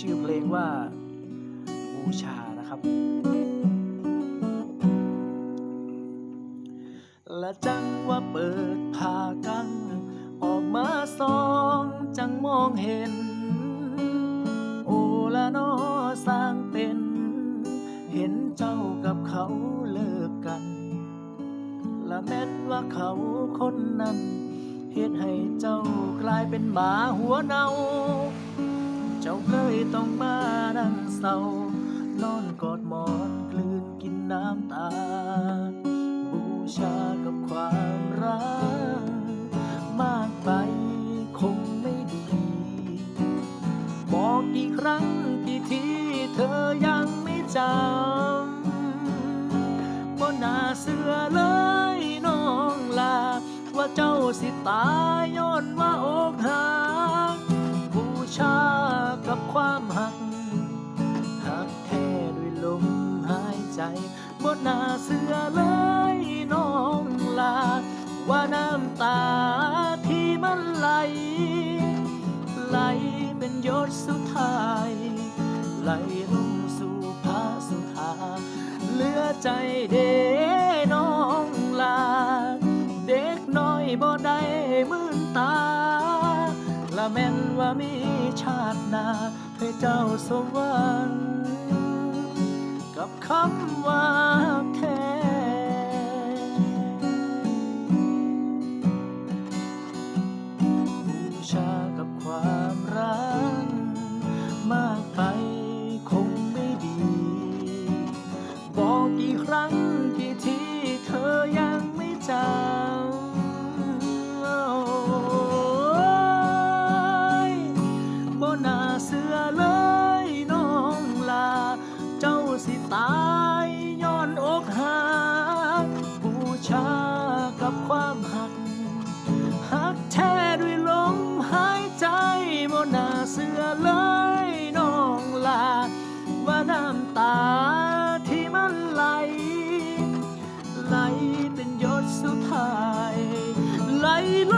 ชื่อเพลงว่าบูชานะครับ และจังว่าเปิดผ้ากัง ออกมาสองจังมองเห็น โอละนอสร้างเป็น เห็นเจ้ากับเขาเลิกกัน และแม้นว่าเขาคนนั้น เหตุให้เจ้ากลายเป็นหมาหัวเนาเจ้าเลยต้องมานั่งเศร้านอนกอดหมอนกลืนกินน้ำตา บูชากับความรัก มากไปคงไม่ดี บอกกี่ครั้งกี่ทีเธอยังไม่จำบ่น่าเสือเลยน้องลา ว่าเจ้าสิตาย บ่น่าเสือเลยน้องลา ว่าน้ำตาที่มันไหล ไหลเป็นหยดสุดท้าย ไหลลงสู่พระสุธาเหลือใจเด้น้องลา เด็กน้อยบ่ได้มื่นตา ละแม่นว่ามีชาตินาให้เจ้าสมหวังกับคำว่า เสือเลยน้องลา ว่าน้ำตาที่มันไหล ไหลเป็นหยดสุดท้าย ไหลล